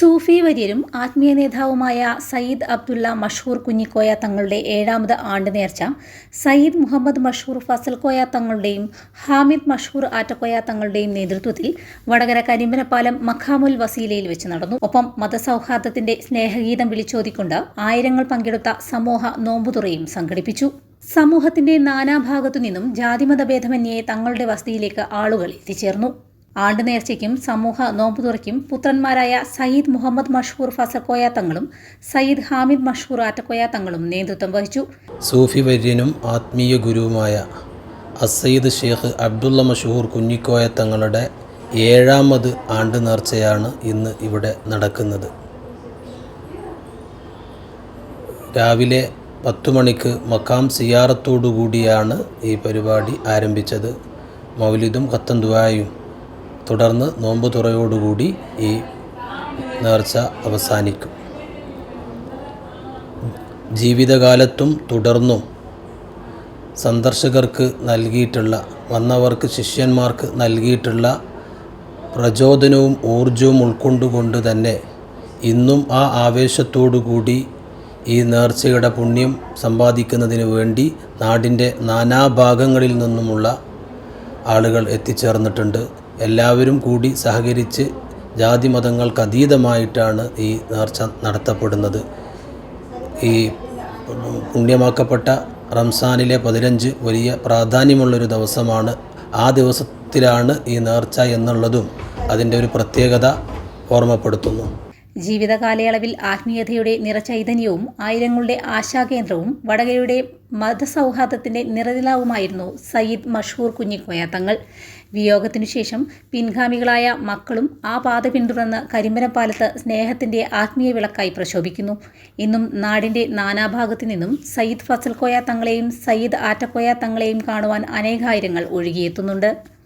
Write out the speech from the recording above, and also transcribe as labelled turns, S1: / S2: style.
S1: സൂഫി വര്യരും ആത്മീയ നേതാവുമായ സയ്യിദ് അബ്ദുള്ള മഷൂർ കുഞ്ഞിക്കോയ തങ്ങളുടെ ഏഴാമത് ആണ്ട് നേർച്ച സയ്യിദ് മുഹമ്മദ് മഷൂർ ഫസൽകോയ തങ്ങളുടെയും ഹാമിദ് മഷൂർ ആറ്റക്കോയ തങ്ങളുടെയും നേതൃത്വത്തിൽ വടകര കരിമ്പനപ്പാലം മഖാമുൽ വസീലയിൽ വെച്ച് നടന്നു. ഒപ്പം മതസൗഹാർദ്ദത്തിന്റെ സ്നേഹഗീതം വിളിച്ചോതിക്കൊണ്ട് ആയിരങ്ങൾ പങ്കെടുത്ത സമൂഹ നോമ്പുതുറയും സംഘടിപ്പിച്ചു. സമൂഹത്തിന്റെ നാനാഭാഗത്തു നിന്നും ജാതിമതഭേദമന്യേ തങ്ങളുടെ വസതിയിലേക്ക് ആളുകൾ എത്തിച്ചേർന്നു. ആണ്ട് നേർച്ചയ്ക്കും സമൂഹ നോമ്പുതുറയ്ക്കും പുത്രന്മാരായ സയ്യിദ് മുഹമ്മദ് മഷൂർ ഫസക്കോയ തങ്ങളും സയ്യിദ് ഹാമിദ് മഷൂർ ആറ്റക്കോയ തങ്ങളും നേതൃത്വം വഹിച്ചു.
S2: സൂഫി വര്യനും ആത്മീയ ഗുരുവുമായ അസയ്യിദ് ഷേഖ് അബ്ദുള്ള മഷൂർ കുഞ്ഞിക്കോയ തങ്ങളുടെ ഏഴാമത് ആണ്ട് നേർച്ചയാണ് ഇന്ന് ഇവിടെ നടക്കുന്നത്. രാവിലെ പത്തു മണിക്ക് മക്കാം സിയാറത്തോടുകൂടിയാണ് ഈ പരിപാടി ആരംഭിച്ചത്. മൗലിദും ഖത്തന്തുവായും തുടർന്ന് നോമ്പ് തുറയോടുകൂടി ഈ നേർച്ച അവസാനിക്കും. ജീവിതകാലത്തും തുടർന്നും സന്ദർശകർക്ക് നൽകിയിട്ടുള്ള വന്നവർക്ക് ശിഷ്യന്മാർക്ക് നൽകിയിട്ടുള്ള പ്രചോദനവും ഊർജവും ഉൾക്കൊണ്ടുകൊണ്ട് തന്നെ ഇന്നും ആ ആവേശത്തോടുകൂടി ഈ നേർച്ചയുടെ പുണ്യം സമ്പാദിക്കുന്നതിന് വേണ്ടി നാടിന്റെ നാനാഭാഗങ്ങളിൽ നിന്നുമുള്ള ആളുകൾ എത്തിച്ചേർന്നിട്ടുണ്ട്. എല്ലാവരും കൂടി സഹകരിച്ച് ജാതി മതങ്ങൾക്ക് അതീതമായിട്ടാണ് ഈ നേർച്ച നടത്തപ്പെടുന്നത്. ഈ പുണ്യമാക്കപ്പെട്ട റംസാനിലെ പതിനഞ്ച് വലിയ പ്രാധാന്യമുള്ളൊരു ദിവസമാണ്. ആ ദിവസത്തിലാണ് ഈ നേർച്ച എന്നുള്ളതും അതിന്റെ ഒരു പ്രത്യേകത ഓർമ്മപ്പെടുത്തുന്നു.
S1: ജീവിത കാലയളവിൽ ആത്മീയതയുടെ നിറചൈതന്യവും ആയിരങ്ങളുടെ ആശാകേന്ദ്രവും വടകരയുടെ മതസൗഹാർദ്ദത്തിന്റെ നിറനിലാവുമായിരുന്നു സയ്യിദ് മഷൂർ കുഞ്ഞിക്കോയ തങ്ങൾ. വിയോഗത്തിനുശേഷം പിൻഗാമികളായ മക്കളും ആ പാത പിന്തുടർന്ന് കരിമ്പനപ്പാലത്ത് സ്നേഹത്തിന്റെ ആത്മീയ വിളക്കായി പ്രശോഭിക്കുന്നു. ഇന്നും നാടിന്റെ നാനാഭാഗത്തു നിന്നും സയ്യിദ് ഫസൽ കോയ തങ്ങളെയും സയ്യിദ് ആറ്റക്കോയ തങ്ങളെയും കാണുവാൻ അനേകായിരങ്ങൾ ഒഴുകിയെത്തുന്നുണ്ട്.